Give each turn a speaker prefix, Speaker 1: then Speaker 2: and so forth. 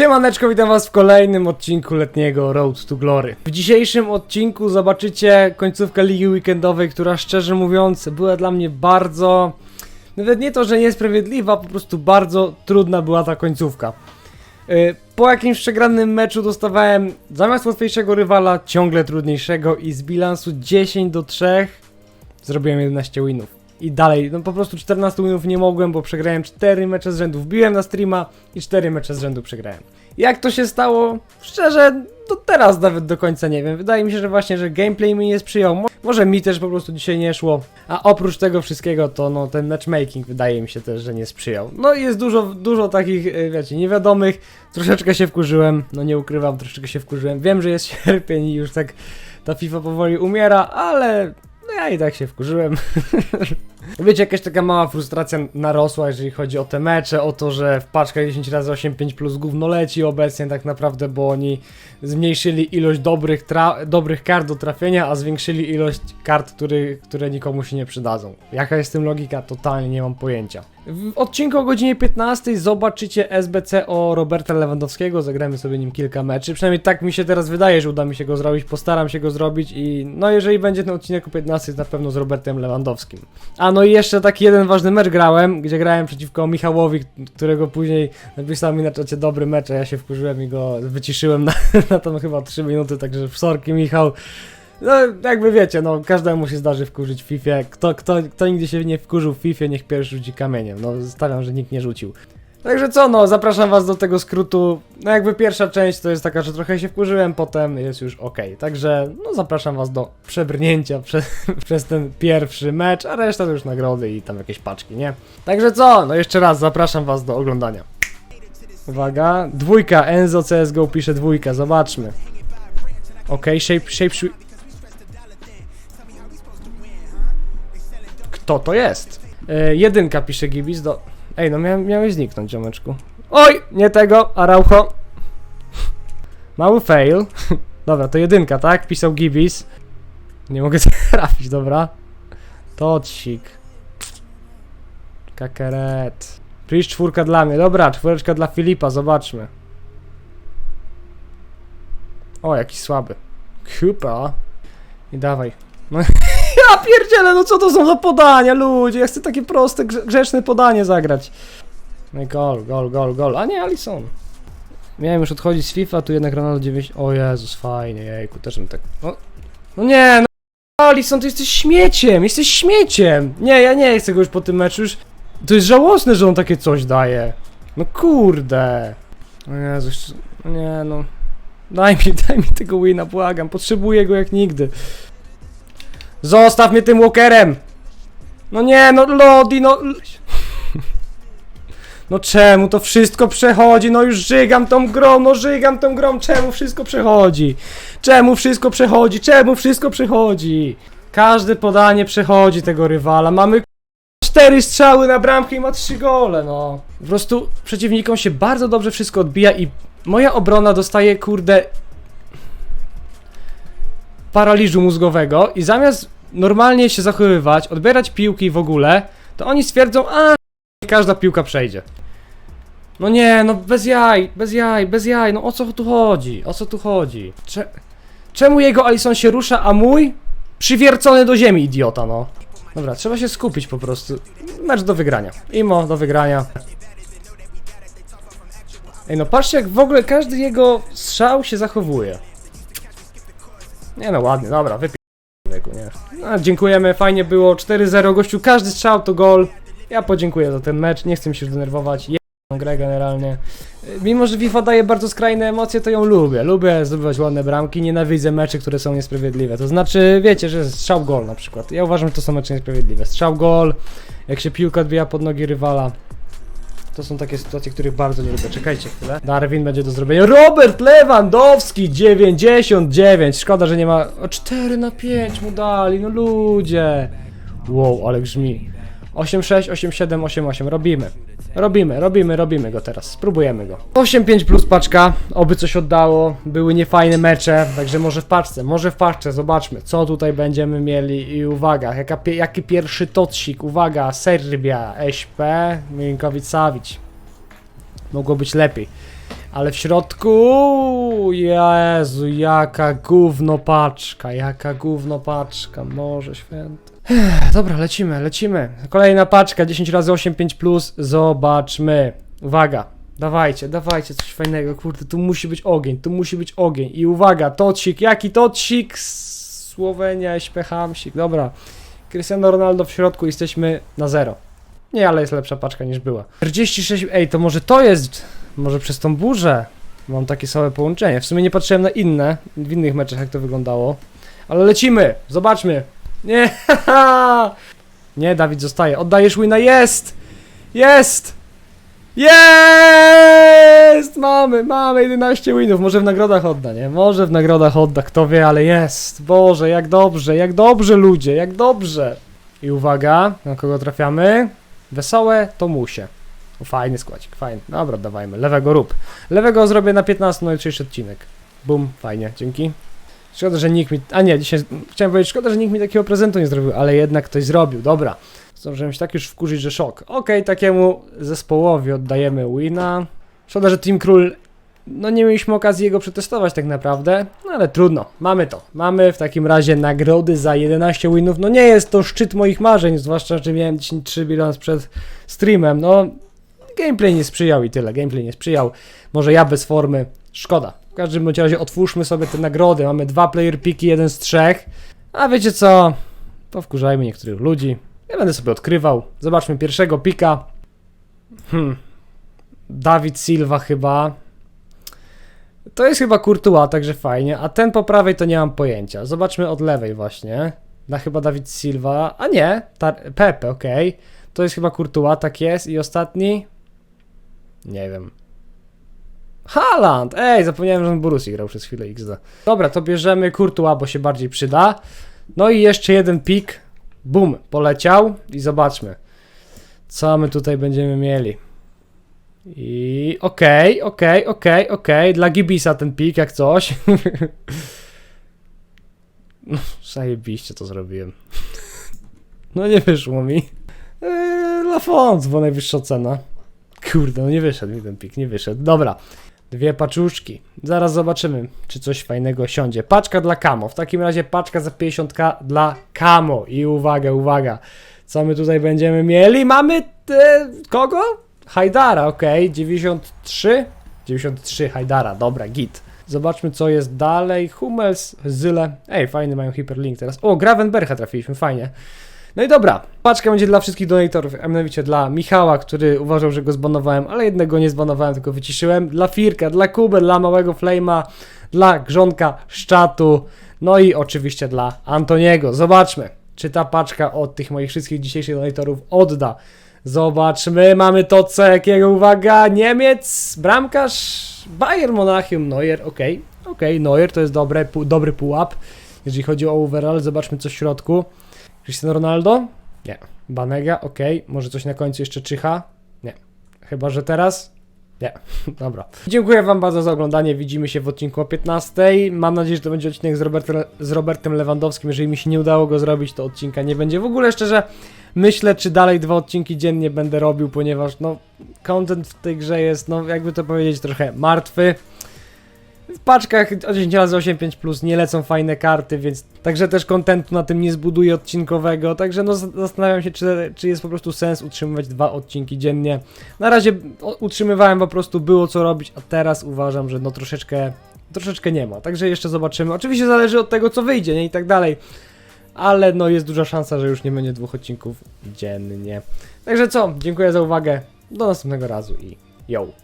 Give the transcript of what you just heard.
Speaker 1: Siemaneczko, witam was w kolejnym odcinku letniego Road to Glory. W dzisiejszym odcinku zobaczycie końcówkę ligi weekendowej, która szczerze mówiąc była dla mnie bardzo... Nawet nie to, że niesprawiedliwa, po prostu bardzo trudna była ta końcówka. Yy, Po jakimś przegranym meczu dostawałem zamiast łatwiejszego rywala ciągle trudniejszego i z bilansu 10 do 3 zrobiłem 11 winów. I dalej, no po prostu 14 winów nie mogłem, bo przegrałem 4 mecze z rzędu. Wbiłem na streama i 4 mecze z rzędu przegrałem. Jak to się stało? Szczerze, to teraz nawet do końca nie wiem. Wydaje mi się, że właśnie, że gameplay mi nie sprzyjał. Mo- Może mi też po prostu dzisiaj nie szło. A oprócz tego wszystkiego, to no ten matchmaking wydaje mi się też, że nie sprzyjał. No i jest dużo, dużo takich, y, wiecie, niewiadomych. Troszeczkę się wkurzyłem, no nie ukrywam, troszeczkę się wkurzyłem. Wiem, że jest sierpień i już tak ta FIFA powoli umiera, ale ja i tak się wkurzyłem. Wiecie, jakaś taka mała frustracja narosła, jeżeli chodzi o te mecze, o to, że w paczkach 10 razy 8 5 plus gówno leci obecnie tak naprawdę, bo oni zmniejszyli ilość dobrych, dobrych kart do trafienia, a zwiększyli ilość kart, który, które nikomu się nie przydadzą. Jaka jest w tym logika? Totalnie nie mam pojęcia. W odcinku o godzinie 15 zobaczycie SBC o Roberta Lewandowskiego, zagramy sobie nim kilka meczy, przynajmniej tak mi się teraz wydaje, że uda mi się go zrobić, postaram się go zrobić i no jeżeli będzie ten odcinek o 15 to na pewno z Robertem Lewandowskim. A no i jeszcze taki jeden ważny mecz grałem, gdzie grałem przeciwko Michałowi, którego później napisał mi na czacie dobry mecz, a ja się wkurzyłem i go wyciszyłem na, na tam chyba 3 minuty, także sorki Michał. No, jakby wiecie, no, każdemu się zdarzy wkurzyć w FIFA. Kto, kto, kto nigdy się nie wkurzył w FIFA, niech pierwszy rzuci kamieniem. No, stawiam, że nikt nie rzucił. Także co, no, zapraszam was do tego skrótu. No, jakby pierwsza część to jest taka, że trochę się wkurzyłem, potem jest już ok. Także, no, zapraszam was do przebrnięcia prze, przez ten pierwszy mecz, a reszta to już nagrody i tam jakieś paczki, nie? Także co, no, jeszcze raz zapraszam was do oglądania. Uwaga, dwójka, Enzo CSGO pisze dwójka, zobaczmy. Okej, shape, shape, shape, Kto to jest? E, jedynka pisze Gibis do... Ej, no mia miałeś zniknąć, ziomeczku. Oj, nie tego, Araucho. Mały fail. Dobra, to jedynka, tak? Pisał Gibis. Nie mogę trafić, dobra. Tocik. Kakeret. Prisz czwórka dla mnie. Dobra, czwóreczka dla Filipa, zobaczmy. O, jakiś słaby. Kupa. I dawaj. No ja pierdzielę, no co to są za podania, ludzie? Ja chcę takie proste, grze- grzeczne podanie zagrać. No i gol, gol, gol, gol. A nie, Alison. Miałem już odchodzić z FIFA, tu jednak Ronaldo 9. O Jezus, fajnie, jejku, też bym tak. No, no nie, no. Alison, ty jesteś śmieciem, jesteś śmieciem. Nie, ja nie chcę go już po tym meczu już. To jest żałosne, że on takie coś daje. No kurde. O Jezus, no nie no. Daj mi, daj mi tego wina, błagam. Potrzebuję go jak nigdy. Zostaw mnie tym walkerem! No nie, no Lodi, no... No czemu to wszystko przechodzi? No już żygam tą grą, no żygam tą grą, czemu wszystko przechodzi? Czemu wszystko przechodzi? Czemu wszystko przechodzi? Każde podanie przechodzi tego rywala. Mamy cztery strzały na bramkę i ma trzy gole, no. Po prostu przeciwnikom się bardzo dobrze wszystko odbija i moja obrona dostaje, kurde, paraliżu mózgowego i zamiast normalnie się zachowywać, odbierać piłki w ogóle, to oni stwierdzą, a każda piłka przejdzie. No nie, no bez jaj, bez jaj, bez jaj, no o co tu chodzi? O co tu chodzi? Cze czemu jego Alison się rusza, a mój przywiercony do ziemi, idiota, no. Dobra, trzeba się skupić po prostu. Mecz do wygrania. Imo do wygrania. Ej, no patrzcie jak w ogóle każdy jego strzał się zachowuje. Nie no, ładnie, dobra, wypij. człowieku, nie. No, dziękujemy, fajnie było, 4-0, gościu, każdy strzał to gol. Ja podziękuję za ten mecz, nie chcę mi się już denerwować, grę generalnie. Y, Mimo, że FIFA daje bardzo skrajne emocje, to ją lubię. Lubię zdobywać ładne bramki, nienawidzę meczy, które są niesprawiedliwe. To znaczy, wiecie, że strzał gol na przykład. Ja uważam, że to są mecze niesprawiedliwe. Strzał gol, jak się piłka odbija pod nogi rywala. To są takie sytuacje, których bardzo nie lubię. Czekajcie chwilę. Darwin będzie do zrobienia. Robert Lewandowski 99. Szkoda, że nie ma. O 4 na 5 mu dali. No ludzie. Wow, ale grzmi. 8-6, 8-7, 8-8. Robimy. Robimy, robimy, robimy go teraz. Spróbujemy go. 8-5 plus paczka. Oby coś oddało. Były niefajne mecze, także może w paczce, może w paczce. Zobaczmy, co tutaj będziemy mieli. I uwaga, jaka, jaki pierwszy tocik. Uwaga, Serbia, SP, Milinkovic Savic. Mogło być lepiej. Ale w środku, Jezu, jaka gówno paczka, jaka gówno paczka, Może święty. Dobra, lecimy, lecimy. Kolejna paczka, 10 razy 8, 5 plus, zobaczmy. Uwaga, dawajcie, dawajcie coś fajnego, kurde, tu musi być ogień, tu musi być ogień. I uwaga, tocik, jaki tocik? Słowenia, śpechamsik, dobra. Cristiano Ronaldo w środku, jesteśmy na zero. Nie, ale jest lepsza paczka niż była. 46, ej, to może to jest, może przez tą burzę mam takie same połączenie. W sumie nie patrzyłem na inne, w innych meczach jak to wyglądało. Ale lecimy, zobaczmy. Nie, nie, Dawid zostaje. Oddajesz wina, jest! Jest! Jest! Mamy, mamy 11 winów. Może w nagrodach odda, nie? Może w nagrodach odda, kto wie, ale jest. Boże, jak dobrze, jak dobrze ludzie, jak dobrze. I uwaga, na kogo trafiamy? Wesołe to musie. Fajny składzik, fajny. Dobra, dawajmy. Lewego rób. Lewego zrobię na 15, no i jutrzejszy odcinek. Bum, fajnie, dzięki. Szkoda, że nikt mi... A nie, dzisiaj... Chciałem powiedzieć, szkoda, że nikt mi takiego prezentu nie zrobił, ale jednak ktoś zrobił, dobra. Zdążyłem się tak już wkurzyć, że szok. Okej, takiemu zespołowi oddajemy wina. Szkoda, że Team Król... No nie mieliśmy okazji jego przetestować tak naprawdę, no ale trudno, mamy to. Mamy w takim razie nagrody za 11 winów. No nie jest to szczyt moich marzeń, zwłaszcza, że miałem 10-3 bilans przed streamem. No gameplay nie sprzyjał i tyle, gameplay nie sprzyjał. Może ja bez formy, szkoda. W każdym bądź razie otwórzmy sobie te nagrody. Mamy dwa player piki, jeden z trzech. A wiecie co? Powkurzajmy niektórych ludzi. Ja będę sobie odkrywał. Zobaczmy pierwszego pika. Hmm. Dawid Silva chyba. To jest chyba Courtois, także fajnie. A ten po prawej to nie mam pojęcia. Zobaczmy od lewej właśnie. Na chyba Dawid Silva. A nie, Pepe, okej. To jest chyba Courtois, tak jest. I ostatni? Nie wiem. Haaland! Ej, zapomniałem, że on Borussii grał przez chwilę XD. Dobra, to bierzemy Courtois, bo się bardziej przyda. No i jeszcze jeden pik. Bum, poleciał i zobaczmy. Co my tutaj będziemy mieli. I okej, okej, okej, okej. Dla Gibisa ten pik jak coś. no, zajebiście to zrobiłem. no nie wyszło mi. Eee, Lafont, bo najwyższa cena. Kurde, no nie wyszedł mi ten pik, nie wyszedł. Dobra. Dwie paczuszki. Zaraz zobaczymy, czy coś fajnego siądzie. Paczka dla Kamo. W takim razie paczka za 50k dla Kamo. I uwaga, uwaga. Co my tutaj będziemy mieli? Mamy e, kogo? Hajdara, okej. 93? 93 Hajdara, dobra, git. Zobaczmy, co jest dalej. Hummels, Zyle. Ej, fajny mają hiperlink teraz. O, Gravenbercha trafiliśmy, fajnie. No i dobra, paczka będzie dla wszystkich donatorów, a mianowicie dla Michała, który uważał, że go zbanowałem, ale jednego nie zbanowałem, tylko wyciszyłem. Dla Firka, dla Kuby, dla Małego Flame'a, dla Grzonka z czatu, no i oczywiście dla Antoniego. Zobaczmy, czy ta paczka od tych moich wszystkich dzisiejszych donatorów odda. Zobaczmy, mamy to co jakiego, uwaga, Niemiec, bramkarz, Bayern Monachium, Neuer, okej, okej, Neuer to jest dobre, pu- dobry pułap, jeżeli chodzi o overall, zobaczmy co w środku. Cristiano Ronaldo? Nie. Banega? Okej. Może coś na końcu jeszcze czyha? Nie. Chyba, że teraz? Nie. Dobra. Dziękuję Wam bardzo za oglądanie. Widzimy się w odcinku o 15. Mam nadzieję, że to będzie odcinek z Robertem, z Robertem Lewandowskim. Jeżeli mi się nie udało go zrobić, to odcinka nie będzie. W ogóle szczerze myślę, czy dalej dwa odcinki dziennie będę robił, ponieważ no content w tej grze jest, no jakby to powiedzieć, trochę martwy. W paczkach o 10 razy 8 5 plus nie lecą fajne karty, więc także też kontentu na tym nie zbuduję odcinkowego. Także no zastanawiam się, czy, czy jest po prostu sens utrzymywać dwa odcinki dziennie. Na razie utrzymywałem po prostu było co robić, a teraz uważam, że no troszeczkę troszeczkę nie ma. Także jeszcze zobaczymy. Oczywiście zależy od tego co wyjdzie, nie i tak dalej. Ale no jest duża szansa, że już nie będzie dwóch odcinków dziennie. Także co? Dziękuję za uwagę. Do następnego razu i yo.